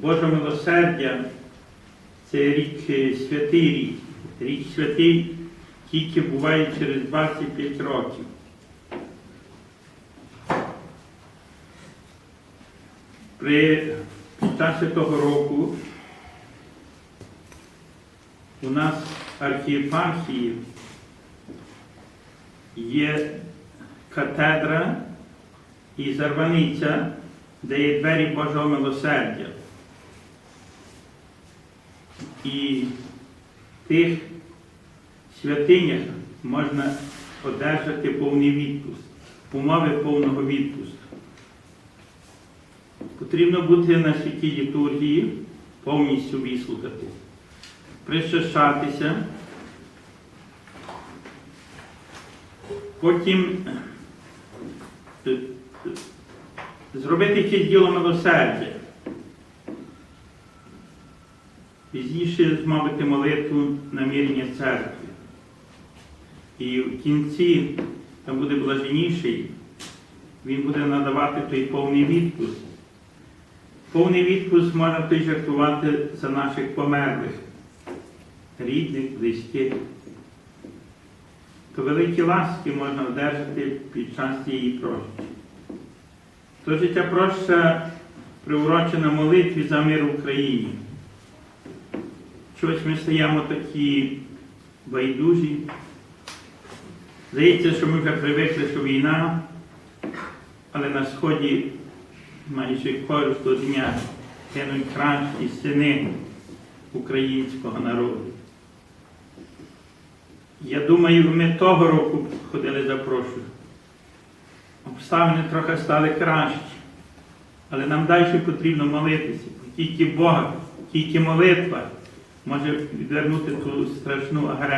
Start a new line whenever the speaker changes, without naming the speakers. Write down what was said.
Боже милосердя це рік е, святий рік. Рік святий тільки буває через 25 років. При під час того року у нас в архієпархії є катедра і зарваниця, де є двері Божого милосердя. І в тих святинях можна одержати повний відпуск, умови повного відпустку. Потрібно бути на святій літургії, повністю вислухати, причащатися, потім е, е, зробити якесь діло милосердя. Пізніше змовити молитву намірення церкви. І в кінці там буде блаженіший, він буде надавати той повний відпуск. Повний відпуск можна той жартувати за наших померлих, рідних, близьких. То великі ласки можна одержати під час цієї прощі. То життя проща приурочена молитві за мир в Україні. Щось ми стаємо такі байдужі. Здається, що ми вже привикли, що війна, але на сході майже кожного дня гинуть кращі сини українського народу. Я думаю, ми того року ходили за прошу. Обставини трохи стали кращі, але нам далі потрібно молитися. Тільки Бога, тільки молитва може відвернути ту страшну агресію.